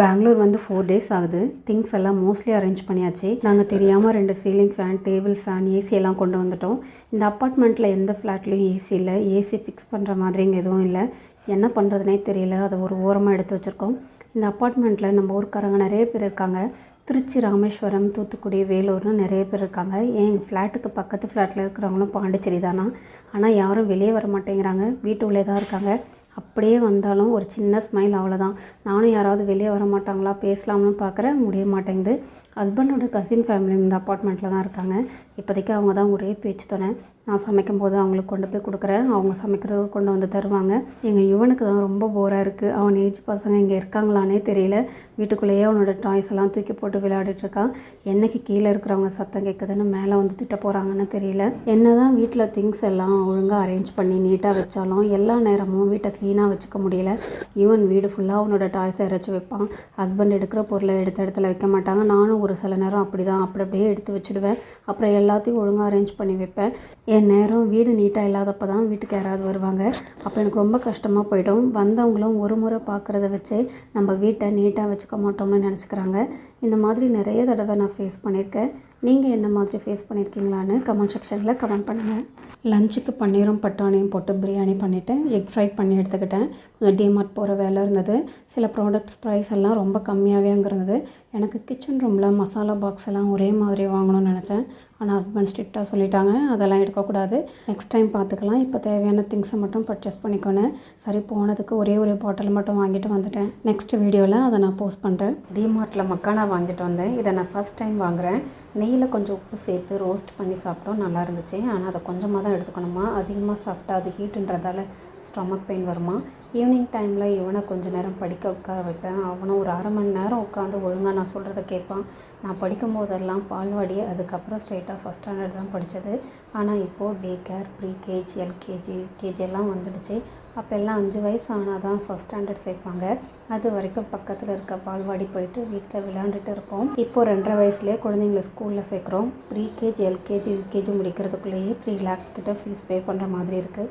பெங்களூர் வந்து four days ஆகுது. Things எல்லாம் மோஸ்ட்லி அரேஞ்ச் பண்ணியாச்சு. நாங்கள் தெரியாமல் ரெண்டு ceiling fan table fan AC எல்லாம் கொண்டு வந்துட்டோம். இந்த அப்பார்ட்மெண்ட்டில் எந்த ஃப்ளாட்லேயும் ஏசி இல்லை. ஏசி ஃபிக்ஸ் பண்ணுற மாதிரி இங்கே எதுவும் இல்லை. என்ன பண்ணுறதுனே தெரியல. அதை ஒரு ஓரமாக எடுத்து வச்சுருக்கோம். இந்த அப்பார்ட்மெண்ட்டில் நம்ம ஊருக்காரங்க நிறைய பேர் இருக்காங்க. திருச்சி ராமேஸ்வரம் தூத்துக்குடி வேலூர்னு நிறைய பேர் இருக்காங்க. ஏன் எங்கள் ஃப்ளாட்டுக்கு பக்கத்து ஃப்ளாட்டில் இருக்கிறவங்களும் பாண்டிச்சேரி தானா? ஆனால் யாரும் வெளியே வர மாட்டேங்கிறாங்க. வீட்டுக்குள்ளே தான் இருக்காங்க. அப்படியே வந்தாலும் ஒரு சின்ன ஸ்மைல் அவ்வளோதான் நானும் யாராவது வெளியே வர மாட்டாங்களா பேசலாம்னு பார்க்குறேன் முடிய மாட்டேங்குது. ஹஸ்பண்டோட கசின் ஃபேமிலி இந்த அப்பார்ட்மெண்ட்டில் தான் இருக்காங்க. இப்போதைக்கு அவங்க தான் ஒரே பேச்சு துணை. நான் சமைக்கும் போது அவங்களுக்கு கொண்டு போய் கொடுக்குறேன். அவங்க சமைக்கிறது கொண்டு வந்து தருவாங்க. எங்கள் யுவனுக்கு தான் ரொம்ப போராக இருக்குது அவன் ஏஜ் பசங்க இங்கே இருக்காங்களானே தெரியல. வீட்டுக்குள்ளேயே அவனோட டாய்ஸ் எல்லாம் தூக்கி போட்டு விளையாடிட்டு இருக்கான். என்னைக்கு கீழே இருக்கிறவங்க சத்தம் கேட்குதுன்னு மேலே வந்து திட்ட போகிறாங்கன்னு தெரியல. என்ன தான் வீட்டில் திங்ஸ் எல்லாம் ஒழுங்காக அரேஞ்ச் பண்ணி நீட்டாக வச்சாலும் எல்லா நேரமும் வீட்டை க்ளீனாக வச்சுக்க முடியல. ஈவன் வீடு ஃபுல்லாக அவனோட டாய்ஸை இறச்சி வைப்பான். ஹஸ்பண்ட் எடுக்கிற பொருளை எடுத்த இடத்துல வைக்க மாட்டாங்க. நானும் ஒரு சில நேரம் அப்படி தான் அப்படி அப்படியே எடுத்து வச்சுடுவேன். அப்புறம் எல்லாத்தையும் ஒழுங்காக அரேஞ்ச் பண்ணி வைப்பேன். என் நேரம் வீடு நீட்டாக இல்லாதப்போ தான் வீட்டுக்கு யாராவது வருவாங்க. அப்போ எனக்கு ரொம்ப கஷ்டமாக போயிடும். வந்தவங்களும் ஒரு முறை பார்க்குறத வச்சு நம்ம வீட்டை நீட்டாக வச்சுக்க மாட்டோம்னு நினச்சிக்கிறாங்க. இந்த மாதிரி நிறைய தடவை நான் ஃபேஸ் பண்ணியிருக்கேன். நீங்கள் என்ன மாதிரி ஃபேஸ் பண்ணியிருக்கீங்களான்னு கமெண்ட் செக்ஷனில் கமெண்ட் பண்ணுங்கள் லஞ்சுக்கு பன்னீரும் பட்டாணியும் போட்டு பிரியாணி பண்ணிவிட்டேன் எக் ஃப்ரை பண்ணி எடுத்துக்கிட்டேன். டிமார்ட் போகிற வேலை இருந்தது. சில ப்ராடக்ட்ஸ் ப்ரைஸ் எல்லாம் ரொம்ப கம்மியாகவே அங்கே இருந்தது. எனக்கு கிச்சன் ரூமில் மசாலா பாக்ஸ் எல்லாம் ஒரே மாதிரி வாங்கணும்னு நினச்சேன். ஆனால் ஹஸ்பண்ட் ஸ்ட்ரிக்டாக சொல்லிட்டாங்க. அதெல்லாம் எடுக்கக்கூடாது. நெக்ஸ்ட் டைம் பார்த்துக்கலாம். இப்போ தேவையான திங்ஸை மட்டும் பர்ச்சேஸ் பண்ணிக்கோனேன். சரி போனதுக்கு ஒரே ஒரு பாட்டில் மட்டும் வாங்கிட்டு வந்துட்டேன். நெக்ஸ்ட் வீடியோவில் அதை நான் போஸ்ட் பண்ணுறேன் டிமார்ட்டில் மக்கானா வாங்கிட்டு வந்தேன். இதை நான் ஃபஸ்ட் டைம் வாங்குகிறேன் நெய்யில் கொஞ்சம் உப்பு சேர்த்து ரோஸ்ட் பண்ணி சாப்பிட்டோம். நல்லா இருந்துச்சு. ஆனால் அதை கொஞ்சமாக தான் எடுத்துக்கணுமா? அதிகமாக சாப்பிட்டா அது ஹீட்டுன்றதால ஸ்டொமக் பெயின் வருமா? ஈவினிங் டைமில் இவனை கொஞ்ச நேரம் படிக்க உட்கார வைப்பேன். அவனும் ஒரு அரை மணி நேரம் உட்காந்து ஒழுங்காக நான் சொல்கிறத கேட்பான். நான் படிக்கும் போதெல்லாம் பால்வாடி அதுக்கப்புறம் ஸ்ட்ரெயிட்டாக ஃபஸ்ட் ஸ்டாண்டர்ட் தான் படித்தது ஆனால் இப்போது day care pre KG LKG UKG எல்லாம் வந்துடுச்சு. அப்போ எல்லாம் அஞ்சு வயசு ஆனால் தான் ஃபஸ்ட் ஸ்டாண்டர்ட் சேர்ப்பாங்க. அது வரைக்கும் பக்கத்தில் இருக்க பால்வாடி போயிட்டு வீட்டில் விளையாண்டுட்டு இருப்போம். இப்போ ரெண்டரை வயசுலேயே குழந்தைங்கள ஸ்கூலில் சேர்க்குறோம். ப்ரீ கேஜி எல்கேஜி யூகேஜி முடிக்கிறதுக்குள்ளேயே த்ரீ லேக்ஸ் கிட்ட ஃபீஸ் பே பண்ணுற மாதிரி இருக்குது